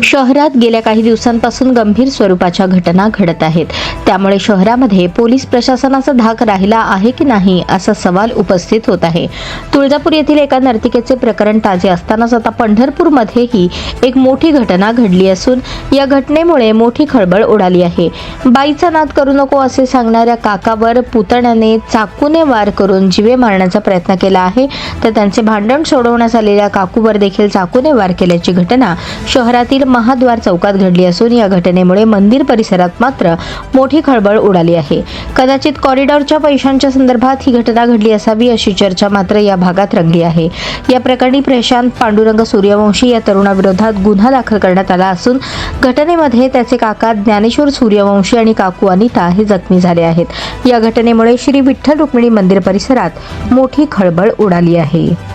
शहरात गेल्या काही दिवसांपासून गंभीर स्वरूपाच्या घटना घडत आहेत. त्यामुळे शहरामध्ये पोलीस प्रशासनाचा धाक राहिला आहे की नाही असा सवाल उपस्थित होत आहे. तुळजापूर येथील एका नर्तिकेचे प्रकरण ताजे असतानाच आता पंढरपूरमध्येही एक मोठी घटना घडली असून या घटनेमुळे मोठी खळबळ उडाली आहे. बाईचा नाद करू नको असे सांगणाऱ्या काकावर पुतण्याने चाकूने वार करून जिवे मारण्याचा प्रयत्न केला आहे. तर त्यांचे भांडण सोडवण्यास आलेल्या काकूवर देखील चाकूने वार केल्याची घटना शहरातील महाद्वार चौकात घडली असून या घटनेमुळे मंदिर परिसरात मात्र मोठी खळबळ उडाली आहे. कदाचित कॉरिडॉरच्या पैशांच्या संदर्भात ही घटना घडली असावी अशी चर्चा मात्र या भागात रंगली आहे. या प्रकरणी प्रशांत पांडुरंग सूर्यवंशी या तरुणाविरोधात गुन्हा दाखल करण्यात आला असून घटनेमध्ये त्याचे काका ज्ञानेश्वर सूर्यवंशी आणि काकू अनिता हे जखमी झाले आहेत. या घटनेमुळे श्री विठ्ठल रुक्मिणी मंदिर परिसरात मोठी खळबळ उडाली आहे.